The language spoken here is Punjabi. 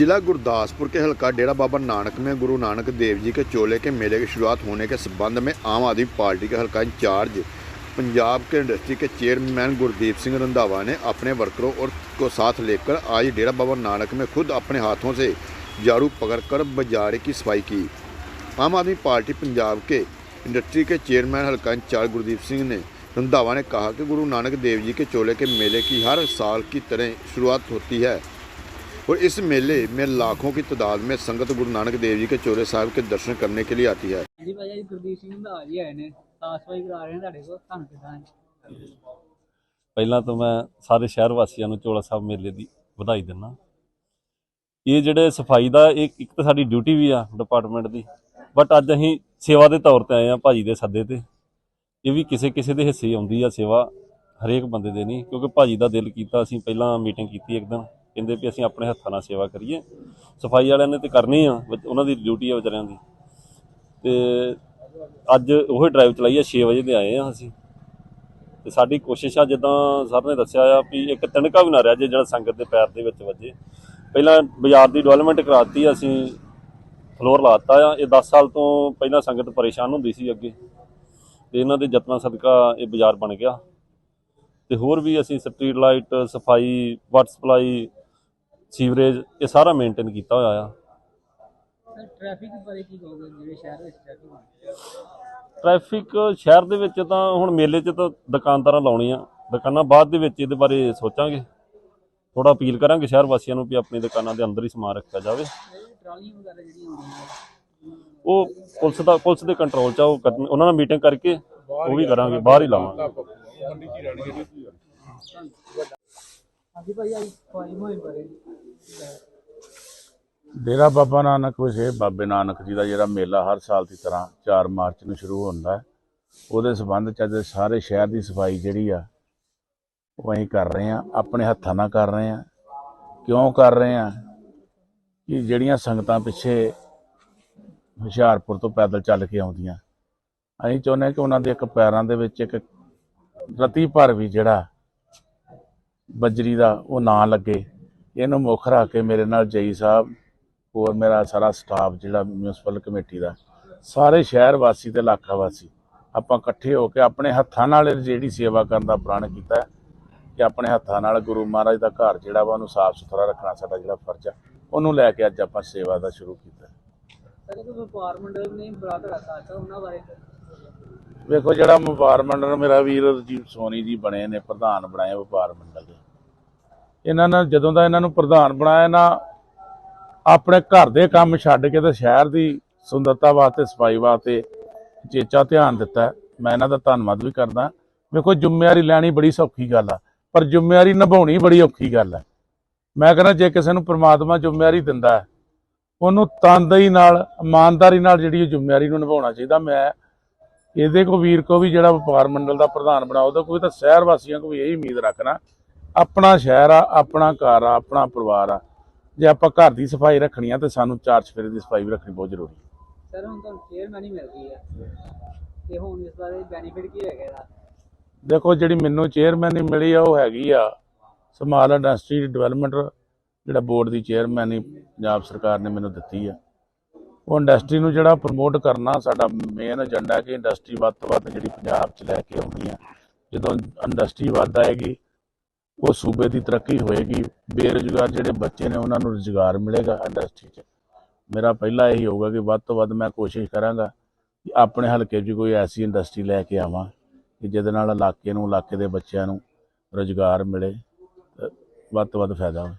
जिला गुरदासपुर के हल्का डेरा बाबा नानक में गुरु नानक देव जी के चोले के मेले की शुरुआत होने के संबंध में आम आदमी पार्टी के हल्का इंचार्ज, पंजाब के इंडस्ट्री के चेयरमैन गुरदीप सिंह रंधावा ने अपने वर्करों और को साथ लेकर आज डेरा बाबा नानक में खुद अपने हाथों से झाड़ू पकड़कर बाज़ार की सफ़ाई की। आम आदमी पार्टी पंजाब के इंडस्ट्री के चेयरमैन हल्का इंचार्ज गुरदीप सिंह ने रंधावा ने कहा कि गुरु नानक देव जी के चोले के मेले की हर साल की तरह शुरुआत होती है। और इस मेले में लाखों की तादाद में संगत गुरु नानक देव जी के चोले साहब के दर्शन करने के लिए आती है ਜੀ ਭਾਈ ਜੀ ਗੁਰਦੀਪ ਸਿੰਘ ਦਾ ਜੀ ਆਏ ਨੇ ਸਾਫ ਸਫਾਈ ਕਰਾ ਰਹੇ ਨੇ ਤੁਹਾਡੇ ਕੋਲ ਤੁਹਾਨੂੰ ਕਿਦਾਂ ਹੈ ਪਹਿਲਾਂ ਤਾਂ ਮੈਂ ਸਾਰੇ ਸ਼ਹਿਰ ਵਾਸੀਆਂ ਨੂੰ ਚੋਲਾ ਸਾਹਿਬ ਮੇਲੇ ਦੀ ਵਧਾਈ ਦਿੰਦਾ ਇਹ ਜਿਹੜੇ ਸਫਾਈ ਦਾ ਇੱਕ ਇੱਕ ਤਾਂ ਸਾਡੀ ਡਿਊਟੀ ਵੀ ਆ ਡਿਪਾਰਟਮੈਂਟ ਦੀ ਬਟ ਅੱਜ ਅਸੀਂ ਸੇਵਾ ਦੇ ਤੌਰ ਤੇ ਆਏ ਆ ਭਾਜੀ ਦੇ ਸੱਦੇ ਤੇ ਇਹ ਵੀ ਕਿਸੇ ਕਿਸੇ ਦੇ ਹਿੱਸੇ ਆਉਂਦੀ ਆ ਸੇਵਾ ਹਰੇਕ ਬੰਦੇ ਦੇ ਨਹੀਂ ਕਿਉਂਕਿ ਭਾਜੀ ਦਾ ਦਿਲ ਕੀਤਾ ਅਸੀਂ ਪਹਿਲਾਂ ਮੀਟਿੰਗ ਕੀਤੀ ਇੱਕ ਦਿਨ ਕਹਿੰਦੇ ਵੀ ਅਸੀਂ ਆਪਣੇ ਹੱਥਾਂ ਨਾਲ ਸੇਵਾ ਕਰੀਏ। ਸਫ਼ਾਈ ਵਾਲਿਆਂ ਨੇ ਤੇ ਕਰਨੀ ਆ, ਵਿਚ- ਉਹਨਾਂ ਦੀ ਡਿਊਟੀ ਆ ਵਿਚਾਰਿਆਂ ਦੀ। ਤੇ ਅੱਜ ਉਹ ਡਰਾਈਵ ਚਲਾਈ ਆ 6 ਵਜੇ ਦੇ ਆਏ ਆ ਅਸੀਂ। ਤੇ ਸਾਡੀ ਕੋਸ਼ਿਸ਼ ਆ, ਜਿੱਦਾਂ ਸਰ ਨੇ ਦੱਸਿਆ ਆ ਵੀ ਇੱਕ ਤਿਣਕਾ ਵੀ ਨਾ ਰਿਹਾ ਜੇ, ਜਿਹੜਾ ਸੰਗਤ ਦੇ ਪੈਰ ਦੇ ਵਿੱਚ ਵੱਜੇ। ਪਹਿਲਾਂ ਬਾਜ਼ਾਰ ਦੀ ਡਿਵੈਲਪਮੈਂਟ ਕਰਾਤੀ ਅਸੀਂ ਫਲੋਰ ਲਾਤਾ ਆ। ਇਹ 10 ਸਾਲ ਤੋਂ ਪਹਿਲਾਂ ਸੰਗਤ ਪਰੇਸ਼ਾਨ ਹੁੰਦੀ ਸੀ ਅੱਗੇ। ਤੇ ਇਹਨਾਂ ਦੇ ਯਤਨਾਂ ਸਦਕਾ ਇਹ ਬਾਜ਼ਾਰ ਬਣ ਗਿਆ। ਤੇ ਹੋਰ ਵੀ ਅਸੀਂ ਸਟਰੀਟ ਲਾਈਟ ਸਫ਼ਾਈ ਵਾਟਰ ਸਪਲਾਈ ਸੀਵਰੇਜ ਇਹ ਸਾਰਾ ਮੇਨਟੇਨ ਕੀਤਾ ਹੋਇਆ ਆ। ਸਰ ਟ੍ਰੈਫਿਕ ਬਾਰੇ ਕੀ ਕਹੋਗੇ? ਜਿਹੜੇ ਸ਼ਹਿਰ ਵਿੱਚ ਟ੍ਰੈਫਿਕ ਹੈ ਟ੍ਰੈਫਿਕ ਸ਼ਹਿਰ ਦੇ ਵਿੱਚ ਤਾਂ ਹੁਣ ਮੇਲੇ 'ਚ ਤਾਂ ਦੁਕਾਨਦਾਰਾਂ ਲਾਉਣੀਆਂ। ਦੁਕਾਨਾਂ ਬਾਅਦ ਦੇ ਵਿੱਚ ਇਹਦੇ ਬਾਰੇ ਸੋਚਾਂਗੇ। ਥੋੜਾ ਅਪੀਲ ਕਰਾਂਗੇ ਸ਼ਹਿਰ ਵਾਸੀਆਂ ਨੂੰ ਵੀ ਆਪਣੀ ਦੁਕਾਨਾਂ ਦੇ ਅੰਦਰ ਹੀ ਸਮਾਨ ਰੱਖਿਆ ਜਾਵੇ। ਇਹ ਟਰਾਲੀਆਂ ਵਗੈਰਾ ਜਿਹੜੀਆਂ ਆਉਂਦੀਆਂ ਉਹ ਪੁਲਿਸ ਦਾ ਪੁਲਿਸ ਦੇ ਕੰਟਰੋਲ 'ਚ ਆ ਉਹ ਕਰਨ- ਉਹਨਾਂ ਨਾਲ ਮੀਟਿੰਗ ਕਰਕੇ ਉਹ ਵੀ ਕਰਾਂਗੇ ਬਾਹਰ ਹੀ ਲਾਵਾਂਗੇ। ਹਾਂਜੀ ਭਾਈ ਅੱਜ ਸਫ਼ਾਈ ਮੁਹਿੰਮ ਬਾਰੇ ਡੇਰਾ ਬਾਬਾ ਨਾਨਕ ਵਿਖੇ ਬਾਬੇ ਨਾਨਕ ਜੀ ਦਾ ਜਿਹੜਾ ਮੇਲਾ ਹਰ ਸਾਲ ਦੀ ਤਰ੍ਹਾਂ 4 ਮਾਰਚ ਨੂੰ ਸ਼ੁਰੂ ਹੁੰਦਾ ਹੈ। ਉਹਦੇ ਸਬੰਧ ਚ ਅੱਜ ਸਾਰੇ ਸ਼ਹਿਰ ਦੀ ਸਫ਼ਾਈ ਜਿਹੜੀ ਆ, ਉਹ ਅਸੀਂ ਕਰ ਰਹੇ ਆ ਆਪਣੇ ਹੱਥਾਂ ਨਾਲ ਕਰ ਰਹੇ ਆ ਕਿਉਂ ਕਰ ਰਹੇ ਆ ਕਿ ਜਿਹੜੀਆਂ ਸੰਗਤਾਂ ਪਿੱਛੇ ਹੁਸ਼ਿਆਰਪੁਰ ਤੋਂ ਪੈਦਲ ਚੱਲ ਕੇ ਆਉਂਦੀਆਂ। ਅਸੀਂ ਚਾਹੁੰਦੇ ਹਾਂ ਕਿ ਉਹਨਾਂ ਦੇ ਇੱਕ ਪੈਰਾਂ ਦੇ ਵਿੱਚ ਇੱਕ ਰਤੀ ਭਰ ਵੀ ਜਿਹੜਾ ਬਜਰੀ ਦਾ ਉਹ ਨਾ ਲੱਗੇ। ਇਹਨੂੰ ਮੁੱਖ ਰੱਖ ਕੇ ਮੇਰੇ ਨਾਲ ਜਈ ਸਾਹਿਬ ਹੋਰ ਮੇਰਾ ਸਾਰਾ ਸਟਾਫ ਜਿਹੜਾ ਮਿਊਨਿਸਪਲ ਕਮੇਟੀ ਦਾ ਸਾਰੇ ਸ਼ਹਿਰ ਵਾਸੀ ਤੇ ਇਲਾਕਾ ਵਾਸੀ ਆਪਾਂ ਇਕੱਠੇ ਹੋ ਕੇ ਆਪਣੇ ਹੱਥਾਂ ਨਾਲ ਜਿਹੜੀ ਸੇਵਾ ਕਰਨ ਦਾ ਪ੍ਰਣ ਕੀਤਾ ਕਿ ਆਪਣੇ ਹੱਥਾਂ ਨਾਲ ਗੁਰੂ ਮਹਾਰਾਜ ਦਾ ਘਰ ਜਿਹੜਾ ਵਾ ਉਹਨੂੰ ਸਾਫ਼ ਸੁਥਰਾ ਰੱਖਣਾ ਸਾਡਾ ਜਿਹੜਾ ਫਰਜ਼ ਆ ਉਹਨੂੰ ਲੈ ਕੇ ਅੱਜ ਆਪਾਂ ਸੇਵਾ ਦਾ ਸ਼ੁਰੂ ਕੀਤਾ ਸਰ ਇਹ ਵਪਾਰ ਮੰਡਲ ਨੇ ਬੜਾ ਤੁਹਾਡਾ ਸਾਥ ਹੈ ਉਹਨਾਂ ਬਾਰੇ ਵੇਖੋ ਜਿਹੜਾ ਵਪਾਰ ਮੰਡਲ ਮੇਰਾ ਵੀਰ ਰਜੀਵ ਸੋਨੀ ਜੀ ਬਣੇ ਨੇ ਪ੍ਰਧਾਨ ਬਣਾਏ ਵਪਾਰ ਮੰਡਲ। ਇਹਨਾਂ ਨੇ ਜਦੋਂ ਦਾ ਇਹਨਾਂ ਨੂੰ ਪ੍ਰਧਾਨ ਬਣਾਇਆ ਨਾ, ਆਪਣੇ ਘਰ ਦੇ ਕੰਮ ਛੱਡ ਕੇ ਤੇ ਸ਼ਹਿਰ ਦੀ ਸੁੰਦਰਤਾ ਵਾਸਤੇ, ਸਫ਼ਾਈ ਵਾਸਤੇ ਚੇਚਾ ਧਿਆਨ ਦਿੱਤਾ ਮੈਂ ਇਹਨਾਂ ਦਾ ਧੰਨਵਾਦ ਵੀ ਕਰਦਾ। ਵੇਖੋ, ਜ਼ਿੰਮੇਵਾਰੀ ਲੈਣੀ ਬੜੀ ਸੌਖੀ ਗੱਲ ਆ, ਪਰ ਜ਼ਿੰਮੇਵਾਰੀ ਨਿਭਾਉਣੀ ਬੜੀ ਔਖੀ ਗੱਲ ਹੈ ਮੈਂ ਕਹਿੰਦਾ, ਜੇ ਕਿਸੇ ਨੂੰ ਪ੍ਰਮਾਤਮਾ ਜ਼ਿੰਮੇਵਾਰੀ ਦਿੰਦਾ ਹੈ, ਉਹਨੂੰ ਤਨਦੇਹੀ ਨਾਲ, ਇਮਾਨਦਾਰੀ ਨਾਲ ਜਿਹੜੀ ਜ਼ਿੰਮੇਵਾਰੀ ਨੂੰ ਨਿਭਾਉਣਾ ਚਾਹੀਦਾ। ਮੈਂ ਇਹਦੇ ਕੋ ਵੀਰ ਕੋ ਵੀ ਜਿਹੜਾ ਵਪਾਰ ਮੰਡਲ ਦਾ ਪ੍ਰਧਾਨ ਬਣਾਓ ਉਹਦਾ ਕੋਈ ਤਾਂ ਸ਼ਹਿਰ ਵਾਸੀਆਂ ਕੋ ਵੀ ਇਹੀ ਉਮੀਦ ਰੱਖਣਾ ਆਪਣਾ ਸ਼ਹਿਰ ਆ ਆਪਣਾ ਘਰ ਆ ਆਪਣਾ ਪਰਿਵਾਰ ਆ। ਜੇ ਆਪਾਂ ਘਰ ਦੀ ਸਫ਼ਾਈ ਰੱਖਣੀ ਆ ਤੇ ਸਾਨੂੰ ਚਾਰ ਚਫੇਰੇ ਦੀ ਸਫ਼ਾਈ ਵੀ ਰੱਖਣੀ ਬਹੁਤ ਜ਼ਰੂਰੀ ਹੈ ਸਰ ਹੁਣ ਤੁਹਾਨੂੰ ਚੇਅਰਮੈਨ ਹੀ ਮਿਲ ਗਈ ਹੈ ਤੇ ਹੁਣ ਇਸ ਬਾਰੇ ਬੈਨੀਫਿਟ ਕੀ ਹੈਗਾ ਇਹਦਾ? ਦੇਖੋ ਜਿਹੜੀ ਮੈਨੂੰ ਚੇਅਰਮੈਨ ਹੀ ਮਿਲੀ ਆ ਉਹ ਹੈਗੀ ਆ ਸਮਾਲ ਇੰਡਸਟਰੀ ਡਿਵੈਲਪਮੈਂਟ ਜਿਹੜਾ ਬੋਰਡ ਦੀ ਚੇਅਰਮੈਨ ਹੀ ਪੰਜਾਬ ਸਰਕਾਰ ਨੇ ਮੈਨੂੰ ਦਿੱਤੀ ਆ। ਉਹ ਇੰਡਸਟਰੀ ਨੂੰ ਜਿਹੜਾ ਪ੍ਰਮੋਟ ਕਰਨਾ ਸਾਡਾ ਮੇਨ ਏਜੰਡਾ ਕਿ ਇੰਡਸਟਰੀ ਵੱਧ ਤੋਂ ਵੱਧ ਜਿਹੜੀ ਪੰਜਾਬ 'ਚ ਲੈ ਕੇ ਆਉਣੀ ਆ। ਜਦੋਂ ਇੰਡਸਟਰੀ ਵੱਧ ਆਏਗੀ ਉਹ ਸੂਬੇ ਦੀ ਤਰੱਕੀ ਹੋਏਗੀ। ਬੇਰੁਜ਼ਗਾਰ ਜਿਹੜੇ ਬੱਚੇ ਨੇ, ਉਹਨਾਂ ਨੂੰ ਰੁਜ਼ਗਾਰ ਮਿਲੇਗਾ ਇੰਡਸਟਰੀ 'ਚ। ਮੇਰਾ ਪਹਿਲਾ ਇਹੀ ਹੋਊਗਾ ਕਿ ਵੱਧ ਤੋਂ ਵੱਧ ਮੈਂ ਕੋਸ਼ਿਸ਼ ਕਰਾਂਗਾ ਕਿ ਆਪਣੇ ਹਲਕੇ 'ਚ ਕੋਈ ਐਸੀ ਇੰਡਸਟਰੀ ਲੈ ਕੇ ਆਵਾਂ ਕਿ ਜਿਹਦੇ ਨਾਲ ਇਲਾਕੇ ਨੂੰ, ਇਲਾਕੇ ਦੇ ਬੱਚਿਆਂ ਨੂੰ ਰੁਜ਼ਗਾਰ ਮਿਲੇ ਵੱਧ ਤੋਂ ਵੱਧ ਫਾਇਦਾ ਹੋਵੇ।